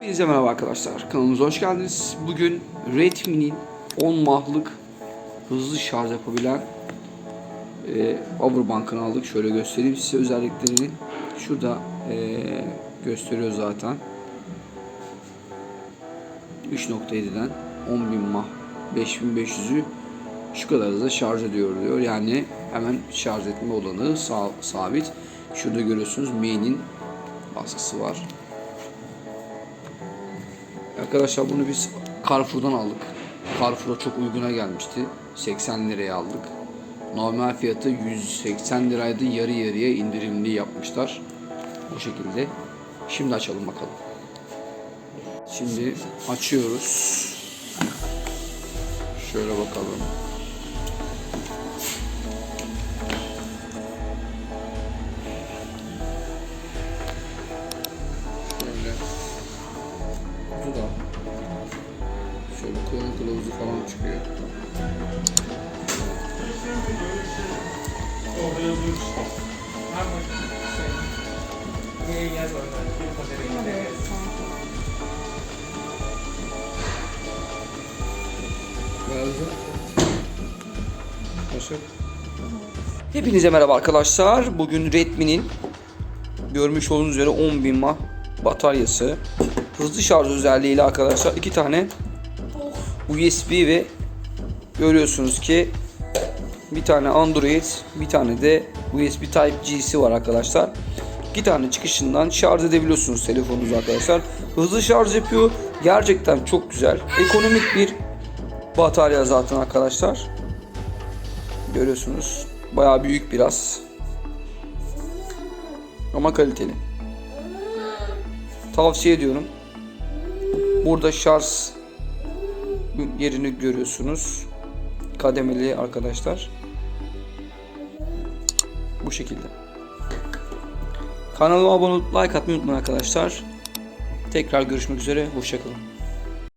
Hepinize merhaba arkadaşlar. Kanalımıza hoş geldiniz. Bugün Redmi'nin 10 mahlık hızlı şarj yapabilen e, Powerbank'ını aldık. Şöyle göstereyim size özelliklerini. Şurada e, gösteriyor zaten. 3.7'den 10.000 mah 5500'ü şu kadar hızla şarj ediyor diyor. Yani hemen şarj etme olanı sa- sabit. Şurada görüyorsunuz main'in baskısı var. Arkadaşlar bunu biz Carrefour'dan aldık. Carrefour'a çok uyguna gelmişti. 80 liraya aldık. Normal fiyatı 180 liraydı. Yarı yarıya indirimli yapmışlar. Bu şekilde. Şimdi açalım bakalım. Şimdi açıyoruz. Şöyle bakalım. Kutu da şöyle kullanım kılavuzu falan çıkıyor. Hepinize merhaba arkadaşlar. Bugün Redmi'nin görmüş olduğunuz üzere 10.000 mAh bataryası. Hızlı şarj özelliğiyle arkadaşlar iki tane USB ve görüyorsunuz ki bir tane Android, bir tane de USB Type-C'si var arkadaşlar. İki tane çıkışından şarj edebiliyorsunuz telefonunuzu arkadaşlar. Hızlı şarj yapıyor. Gerçekten çok güzel. Ekonomik bir batarya zaten arkadaşlar. Görüyorsunuz. Bayağı büyük biraz. Ama kaliteli. Tavsiye ediyorum. Burada şarj yerini görüyorsunuz. Kademeli arkadaşlar. Bu şekilde. Kanalıma abone olup like atmayı unutmayın arkadaşlar. Tekrar görüşmek üzere. Hoşçakalın.